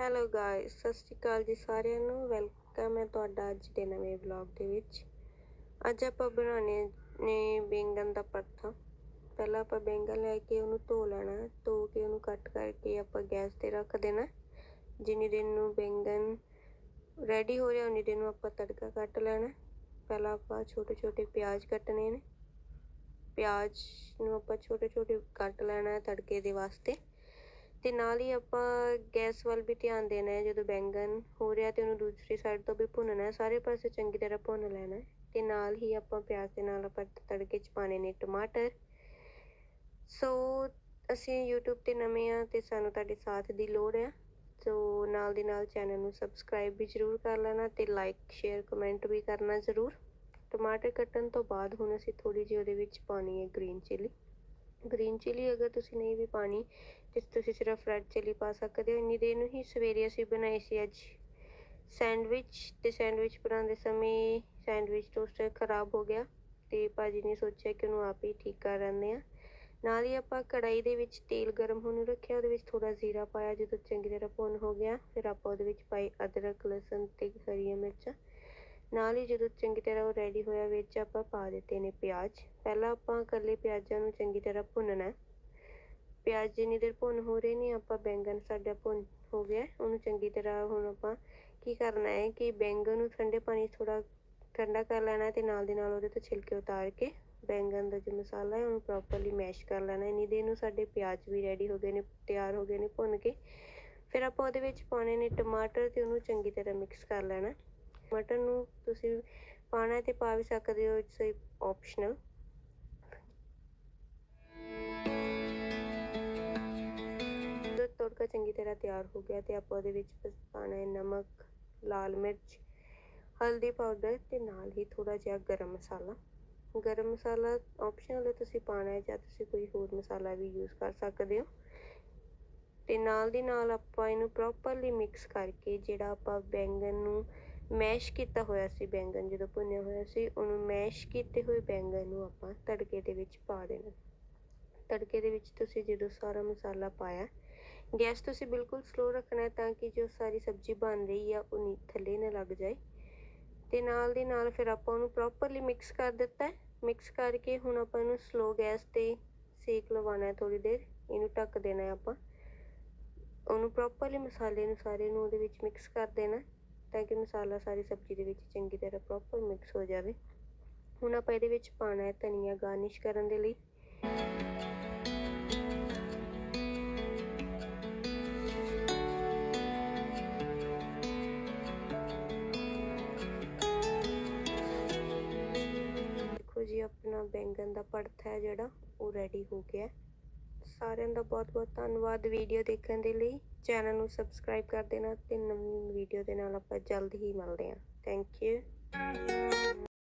Hello guys ਸਤਿ ਸ਼੍ਰੀ ਅਕਾਲ ਜੀ ਸਾਰਿਆਂ ਨੂੰ। ਵੈਲਕਮ ਹੈ ਤੁਹਾਡਾ ਅੱਜ ਦੇ ਨਵੇਂ ਵਲੌਗ ਦੇ ਵਿੱਚ। ਅੱਜ ਆਪਾਂ ਬਣਾਉਣੇ ਨੇ ਬੈਂਗਣ ਦਾ ਪਰਥਾ। ਪਹਿਲਾਂ ਆਪਾਂ ਬੈਂਗਣ ਲੈ ਕੇ ਉਹਨੂੰ ਧੋ ਲੈਣਾ ਧੋ ਕੇ ਉਹਨੂੰ ਕੱਟ ਕਰਕੇ ਆਪਾਂ ਗੈਸ ਤੇ ਰੱਖ ਦੇਣਾ ਜਿੰਨੀ ਦਿਨ ਨੂੰ ਬੈਂਗਣ ਰੈਡੀ ਹੋ ਰਿਹਾ, ਉਨੀ ਦਿਨ ਨੂੰ ਆਪਾਂ ਤੜਕਾ ਕੱਟ ਲੈਣਾ ਪਹਿਲਾਂ ਆਪਾਂ ਛੋਟੇ ਛੋਟੇ ਪਿਆਜ਼ ਕੱਟਣੇ ਨੇ। ਪਿਆਜ਼ ਨੂੰ ਆਪਾਂ ਛੋਟੇ ਛੋਟੇ ਕੱਟ ਲੈਣਾ ਤੜਕੇ ਦੇ ਵਾਸਤੇ। ਅਤੇ ਨਾਲ ਹੀ ਆਪਾਂ ਗੈਸ ਵੱਲ ਵੀ ਧਿਆਨ ਦੇਣਾ ਹੈ, ਜਦੋਂ ਬੈਂਗਣ ਹੋ ਰਿਹਾ ਤੇ ਉਹਨੂੰ ਦੂਸਰੀ ਸਾਈਡ ਤੋਂ ਵੀ ਭੁੰਨਣਾ ਸਾਰੇ ਪਾਸੇ ਚੰਗੀ ਤਰ੍ਹਾਂ ਭੁੰਨ ਲੈਣਾ ਅਤੇ ਨਾਲ ਹੀ ਆਪਾਂ ਪਿਆਜ਼ ਦੇ ਨਾਲ ਆਪਾਂ ਤੜਕੇ 'ਚ ਪਾਣੇ ਨੇ ਟਮਾਟਰ। ਸੋ ਅਸੀਂ YouTube ਤੇ ਨਵੇਂ ਆ ਤੇ ਸਾਨੂੰ ਤੁਹਾਡੇ ਸਾਥ ਦੀ ਲੋੜ ਆ ਸੋ ਨਾਲ ਦੀ ਨਾਲ ਚੈਨਲ ਨੂੰ ਸਬਸਕ੍ਰਾਈਬ ਵੀ ਜ਼ਰੂਰ ਕਰ ਲੈਣਾ ਤੇ ਲਾਈਕ ਸ਼ੇਅਰ ਕਮੈਂਟ ਵੀ ਕਰਨਾ ਜ਼ਰੂਰ। ਟਮਾਟਰ ਕੱਟਣ ਤੋਂ ਬਾਅਦ ਹੁਣ ਅਸੀਂ ਥੋੜੀ ਜਿਹੀ ਉਹਦੇ ਵਿੱਚ ਪਾਉਣੀ ਹੈ ਗ੍ਰੀਨ ਚਿੱਲੀ ਗ੍ਰੀਨ ਚਿਲੀ ਅਗਰ ਤੁਸੀਂ ਨਹੀਂ ਵੀ ਪਾਣੀ ਤੇ ਤੁਸੀਂ ਸਿਰਫ ਰੈਡ ਚਿਲੀ ਪਾ ਸਕਦੇ ਹੋ, ਇੰਨੀ ਦੇਰ ਨੂੰ ਹੀ ਸਵੇਰੇ ਅਸੀਂ ਬਣਾਈ ਸੀ ਅੱਜ ਸੈਂਡਵਿਚ ਤੇ ਸੈਂਡਵਿਚ ਬਣਾਉਂਦੇ ਸਮੇਂ ਸੈਂਡਵਿਚ ਟੋਸਟਰ ਖਰਾਬ ਹੋ ਗਿਆ ਤੇ ਭਾਜੀ ਨੇ ਸੋਚਿਆ ਕਿ ਉਹਨੂੰ ਆਪ ਹੀ ਠੀਕ ਕਰ ਲੈਂਦੇ ਆ ਨਾਲ ਹੀ ਆਪਾਂ ਕੜਾਈ ਦੇ ਵਿੱਚ ਤੇਲ ਗਰਮ ਹੋਣ ਨੂੰ ਰੱਖਿਆ, ਉਹਦੇ ਵਿੱਚ ਥੋੜਾ ਜ਼ੀਰਾ ਪਾਇਆ ਜਦੋਂ ਚੰਗੀ ਤਰ੍ਹਾਂ ਭੁੰਨ ਹੋ ਗਿਆ, ਫਿਰ ਆਪਾਂ ਉਹਦੇ ਵਿੱਚ ਪਾਈ ਅਦਰਕ, ਲਸਣ ਤੇ ਹਰੀਆਂ ਮਿਰਚਾਂ। ਨਾਲ ਹੀ ਜਦੋਂ ਚੰਗੀ ਤਰ੍ਹਾਂ ਉਹ ਰੈਡੀ ਹੋਇਆ ਵਿੱਚ ਆਪਾਂ ਪਾ ਦਿੱਤੇ ਨੇ ਪਿਆਜ਼। ਪਹਿਲਾਂ ਆਪਾਂ ਇਕੱਲੇ ਪਿਆਜ਼ਾਂ ਨੂੰ ਚੰਗੀ ਤਰ੍ਹਾਂ ਭੁੰਨਣਾ ਪਿਆਜ਼ ਜਿੰਨੀ ਦੇਰ ਭੁੰਨ ਹੋ ਰਹੇ ਨੇ ਆਪਾਂ ਬੈਂਗਣ ਸਾਡਾ ਭੁੰਨ ਹੋ ਗਿਆ ਉਹਨੂੰ ਚੰਗੀ ਤਰ੍ਹਾਂ ਹੁਣ ਆਪਾਂ ਕੀ ਕਰਨਾ ਹੈ ਕਿ ਬੈਂਗਣ ਨੂੰ ਠੰਡੇ ਪਾਣੀ ਥੋੜਾ ਠੰਡਾ ਕਰ ਲੈਣਾ ਤੇ ਨਾਲ ਦੇ ਨਾਲ ਉਹਦੇ ਤੋਂ ਛਿਲਕੇ ਉਤਾਰ ਕੇ ਬੈਂਗਣ ਦਾ ਜੋ ਮਸਾਲਾ ਹੈ ਉਹਨੂੰ ਪ੍ਰੋਪਰਲੀ ਮੈਸ਼ ਕਰ ਲੈਣਾ ਇੰਨੀ ਦੇਰ ਨੂੰ ਸਾਡੇ ਪਿਆਜ਼ ਵੀ ਰੈਡੀ ਹੋ ਗਏ ਨੇ, ਤਿਆਰ ਹੋ ਗਏ ਨੇ ਭੁੰਨ ਕੇ। ਫਿਰ ਆਪਾਂ ਉਹਦੇ ਵਿੱਚ ਪਾਉਣੇ ਨੇ ਟਮਾਟਰ ਤੇ ਉਹਨੂੰ ਚੰਗੀ ਤਰ੍ਹਾਂ ਮਿਕਸ ਕਰ ਲੈਣਾ ਮਟਰ ਨੂੰ ਤੁਸੀਂ ਪਾਣਾ ਤੇ ਪਾ ਵੀ ਸਕਦੇ ਹੋ ਇਟਸ ਆਪਸ਼ਨਲ ਜਦੋਂ ਤੜਕਾ ਚੰਗੀ ਤਰ੍ਹਾਂ ਤਿਆਰ ਹੋ ਗਿਆ ਤੇ ਆਪਾਂ ਉਹਦੇ ਵਿੱਚ ਪਾਣਾ ਹੈ ਨਮਕ, ਲਾਲ ਮਿਰਚ, ਹਲਦੀ ਪਾਊਡਰ ਤੇ ਨਾਲ ਹੀ ਥੋੜਾ ਜਿਹਾ ਗਰਮ ਮਸਾਲਾ। ਗਰਮ ਮਸਾਲਾ ਆਪਸ਼ਨਲ ਹੈ, ਤੁਸੀਂ ਪਾਣਾ ਹੈ ਜਾਂ ਤੁਸੀਂ ਕੋਈ ਹੋਰ ਮਸਾਲਾ ਵੀ ਯੂਜ਼ ਕਰ ਸਕਦੇ ਹੋ। ਤੇ ਨਾਲ ਦੀ ਨਾਲ ਆਪਾਂ ਇਹਨੂੰ ਪ੍ਰੋਪਰਲੀ ਮਿਕਸ ਕਰਕੇ ਜਿਹੜਾ ਆਪਾਂ ਬੈਂਗਨ ਨੂੰ ਮੈਸ਼ ਕੀਤਾ ਹੋਇਆ ਸੀ ਬੈਂਗਣ, ਜਦੋਂ ਭੁੰਨਿਆ ਹੋਇਆ ਸੀ, ਉਹਨੂੰ ਮੈਸ਼ ਕੀਤੇ ਹੋਏ ਬੈਂਗਣ ਨੂੰ ਆਪਾਂ ਤੜਕੇ ਦੇ ਵਿੱਚ ਪਾ ਦੇਣਾ। ਤੜਕੇ ਦੇ ਵਿੱਚ ਤੁਸੀਂ ਜਦੋਂ ਸਾਰਾ ਮਸਾਲਾ ਪਾਇਆ, ਗੈਸ ਤੁਸੀਂ ਬਿਲਕੁਲ ਸਲੋ ਰੱਖਣਾ ਹੈ ਤਾਂ ਕਿ ਜੋ ਸਾਰੀ ਸਬਜ਼ੀ ਬਣ ਰਹੀ ਆ, ਉਹ ਥੱਲੇ ਨਾ ਲੱਗ ਜਾਏ। ਤੇ ਨਾਲ ਦੀ ਨਾਲ ਫਿਰ ਆਪਾਂ ਉਹਨੂੰ ਪ੍ਰੋਪਰਲੀ ਮਿਕਸ ਕਰ ਦਿੱਤਾ ਮਿਕਸ ਕਰਕੇ ਹੁਣ ਆਪਾਂ ਇਹਨੂੰ ਸਲੋ ਗੈਸ ਤੇ ਸੇਕ ਲਵਾਉਣਾ ਹੈ ਥੋੜੀ ਦੇਰ, ਇਹਨੂੰ ਢੱਕ ਦੇਣਾ ਹੈ ਆਪਾਂ। ਉਹਨੂੰ ਪ੍ਰੋਪਰਲੀ ਮਸਾਲੇ ਨੂੰ ਸਾਰੇ ਨੂੰ ਉਹਦੇ ਵਿੱਚ ਮਿਕਸ ਕਰ ਦੇਣਾ ਤਾਂ ਕਿ ਮਸਾਲਾ ਸਾਰੀ ਸਬਜ਼ੀ ਦੇ ਵਿੱਚ ਚੰਗੀ ਤਰ੍ਹਾਂ ਪ੍ਰੋਪਰ ਮਿਕਸ ਹੋ ਜਾਵੇ। ਹੁਣ ਆਪਾਂ ਇਹਦੇ ਵਿੱਚ ਪਾਣਾ ਹੈ ਧਨੀਆ ਗਾਰਨਿਸ਼ ਕਰਨ ਦੇ ਲਈ। ਦੇਖੋ ਜੀ, ਆਪਣਾ ਬੈਂਗਣ ਦਾ ਪੜਥਾ ਹੈ ਜਿਹੜਾ, ਉਹ ਰੈਡੀ ਹੋ ਗਿਆ ਸਾਰਿਆਂ ਦਾ ਬਹੁਤ ਬਹੁਤ ਧੰਨਵਾਦ ਵੀਡੀਓ ਦੇਖਣ ਦੇ ਲਈ। ਚੈਨਲ ਨੂੰ ਸਬਸਕ੍ਰਾਈਬ ਕਰ ਦੇਣਾ ਤੇ ਨਵੀਂ ਵੀਡੀਓ ਦੇ ਨਾਲ ਆਪਾਂ ਜਲਦ ਹੀ ਮਿਲਦੇ ਹਾਂ। Thank you